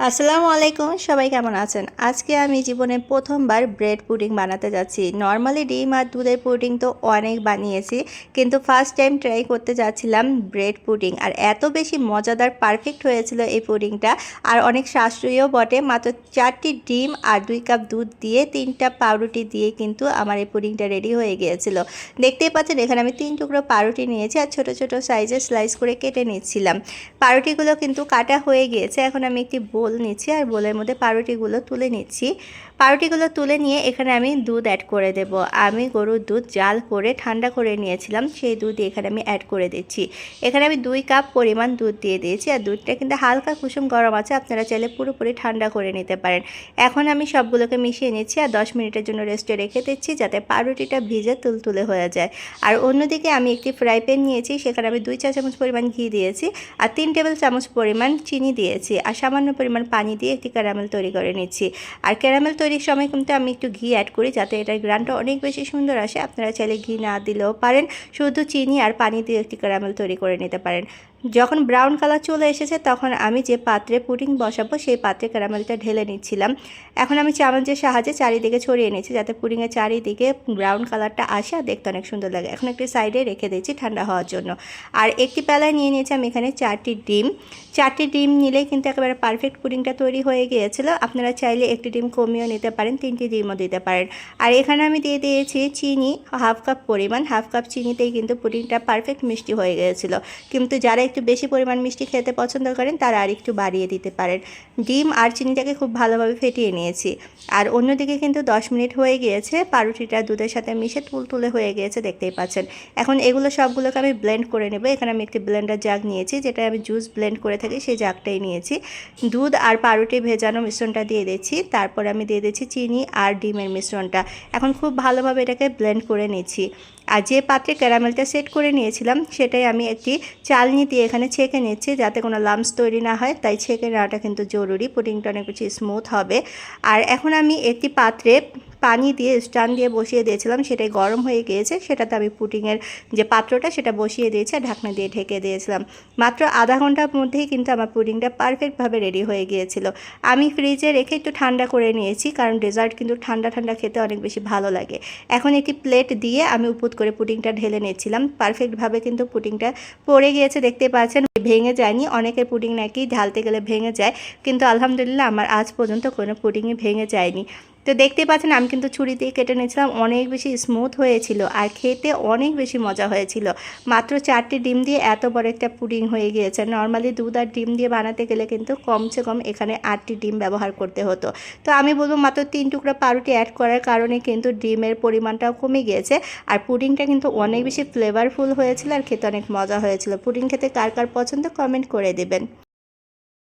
আসসালামু আলাইকুম, সবাই কেমন আছেন? আজকে আমি জীবনে প্রথমবার ব্রেড পুডিং বানাতে যাচ্ছি। নর্মালি ডিম আর দুধের পুডিং তো অনেক বানিয়েছি, কিন্তু ফার্স্ট টাইম ট্রাই করতে যাচ্ছিলাম ব্রেড পুডিং। আর এত বেশি মজাদার পারফেক্ট হয়েছিল এই পুডিংটা। আর অনেক সাশ্রয়ীও বটে, মাত্র চারটি ডিম আর দুই কাপ দুধ দিয়ে তিনটা পাউরুটি দিয়ে কিন্তু আমার এই পুডিংটা রেডি হয়ে গিয়েছিল। দেখতেই পাচ্ছেন, এখানে আমি তিন টুকরো পাউরুটি নিয়েছি আর ছোট ছোট সাইজে স্লাইস করে কেটে নিচ্ছিলাম। পাউরুটিগুলো কিন্তু কাটা হয়ে গিয়েছে, এখন আমি একটি বোল নিচ্ছি আর বোলের মধ্যে পাউরুটিগুলো তুলে নিচ্ছি। পাউরুটিগুলো তুলে নিয়ে এখানে আমি দুধ অ্যাড করে দেব। আমি গরুর দুধ জাল করে ঠান্ডা করে নিয়েছিলাম, সেই দুধ এখানে আমি অ্যাড করে দিচ্ছি। এখানে আমি দুই কাপ পরিমাণ দুধ দিয়ে দিয়েছি আর দুধটা কিন্তু হালকা কুসুম গরম আছে, আপনারা চাইলে পুরোপুরি ঠান্ডা করে নিতে পারেন। এখন আমি সবগুলোকে মিশিয়ে নিচ্ছি আর দশ মিনিটের জন্য রেস্টে রেখে দিচ্ছি যাতে পাউরুটিটা ভিজে তুলতুলে হয়ে যায়। আর অন্যদিকে আমি একটি ফ্রাই প্যান নিয়েছি, সেখানে আমি দুই চা চামচ পরিমাণ ঘি দিয়েছি আর তিন টেবিল চামচ পরিমাণ চিনি দিয়েছি আর সামান্য পরিমাণ পানি দিয়ে একটি ক্যারামেল তৈরি করে নিচ্ছি। আর ক্যারামেল তৈরির সময় কিন্তু আমি একটু ঘি অ্যাড করি যাতে এটার গ্রানটা অনেক বেশি সুন্দর আসে। আপনারা চাইলে ঘি না দিলেও পারেন। শুধু চিনি আর পানি দিয়ে একটি ক্যারামেল তৈরি করে নিতে পারেন। যখন ব্রাউন কালার চলে এসেছে, তখন আমি যে পাত্রে পুডিং বসাবো, সেই পাত্রে ক্যারামেলটা ঢেলে নিচ্ছিলাম। এখন আমি চামচের সাহায্যে চারিদিকে ছড়িয়ে নিচ্ছি যাতে পুডিংয়ের চারিদিকে ব্রাউন কালারটা আসে আর দেখতে অনেক সুন্দর লাগে। এখন একটি সাইডে রেখে দিচ্ছি ঠান্ডা হওয়ার জন্য। আর একটি পেলায় নিয়ে নিয়েছি আমি এখানে চারটি ডিম। চারটি ডিম নিলেই কিন্তু একেবারে পারফেক্ট পুডিংটা তৈরি হয়ে গিয়েছিল। আপনারা চাইলে একটি ডিম কমিয়েও নিতে পারেন, তিনটি ডিমও দিতে পারেন। আর এখানে আমি দিয়ে দিয়েছি চিনি হাফ কাপ পরিমাণ। হাফ কাপ চিনিতেই কিন্তু পুডিংটা পারফেক্ট মিষ্টি হয়ে গিয়েছিল। কিন্তু যারা একটু বেশি পরিমাণ মিষ্টি খেতে পছন্দ করেন, তারা আর একটু বাড়িয়ে দিতে পারেন। ডিম আর চিনিটাকে খুব ভালোভাবে ফেটিয়ে নিয়েছি। আর অন্যদিকে কিন্তু দশ মিনিট হয়ে গিয়েছে, পাউরুটিটা দুধের সাথে মিশে তুলতুলে হয়ে গিয়েছে, দেখতেই পাচ্ছেন। এখন এগুলো সবগুলোকে আমি ব্লেন্ড করে নেব। এখানে আমি একটি ব্লেন্ডার জাগ নিয়েছি, যেটা আমি জুস ব্লেন্ড করে থাকি, সেই জাগটাই নিয়েছি। দুধ আর পাউরুটি ভেজানো মিশ্রণটা দিয়ে দিচ্ছি, তারপর আমি দিয়ে দিচ্ছি চিনি আর ডিমের মিশ্রণটা। এখন খুব ভালোভাবে এটাকে ব্লেন্ড করে নিচ্ছি। আর যে পাত্রে ক্যারামেলটা সেট করে নিয়েছিলাম, সেটাই আমি একটি চালনি দিয়ে এখানে ছেঁকে নিচ্ছি যাতে কোনো লামস তৈরি না হয়। তাই ছেঁকে নেওয়াটা কিন্তু জরুরি, পুডিংটা অনেক বেশি স্মুথ হবে। আর এখন আমি একটি পাত্রে পানি দিয়ে, স্টান দিয়ে বসিয়ে দিয়েছিলাম, সেটাই গরম হয়ে গিয়েছে। সেটাতে আমি পুটিংয়ের যে পাত্রটা, সেটা বসিয়ে দিয়েছি আর ঢাকনা দিয়ে ঢেকে দিয়েছিলাম। মাত্র আধা ঘণ্টার মধ্যেই কিন্তু আমার পুডিংটা পারফেক্টভাবে রেডি হয়ে গিয়েছিল। আমি ফ্রিজে রেখে একটু ঠান্ডা করে নিয়েছি, কারণ ডেজার্ট কিন্তু ঠান্ডা ঠান্ডা খেতে অনেক বেশি ভালো লাগে। এখন একটি প্লেট দিয়ে আমি উপুত করে পুডিংটা ঢেলে নিচ্ছিলাম পারফেক্টভাবে কিন্তু পুডিংটা পড়ে গিয়েছে, দেখতে পাচ্ছেন। ভেঙে যায়নি, অনেকের পুডিং নাকি ঢালতে গেলে ভেঙে যায়, কিন্তু আলহামদুলিল্লাহ আমার আজ পর্যন্ত কোনো পুডিংই ভেঙে যায়নি। তো দেখতে পাচ্ছেন, আমি কিন্তু ছুরি দিয়ে কেটে নিয়েছিলাম। অনেক বেশি স্মুথ হয়েছিল আর খেতে অনেক বেশি মজা হয়েছিল। মাত্র চারটি ডিম দিয়ে এত বড় একটা পুডিং হয়ে গিয়েছে। নর্মালি দুধ আর ডিম দিয়ে বানাতে গেলে কিন্তু কমসে কম এখানে আটটি ডিম ব্যবহার করতে হতো। তো আমি বলব, মাত্র তিন টুকরা পাউরুটি অ্যাড করার কারণে কিন্তু ডিমের পরিমাণটাও কমে গিয়েছে। আর পুডিংটা কিন্তু অনেক বেশি ফ্লেভারফুল হয়েছিল আর খেতে অনেক মজা হয়েছিল। পুডিং খেতে কার কার পছন্দ কমেন্ট করে দেবেন।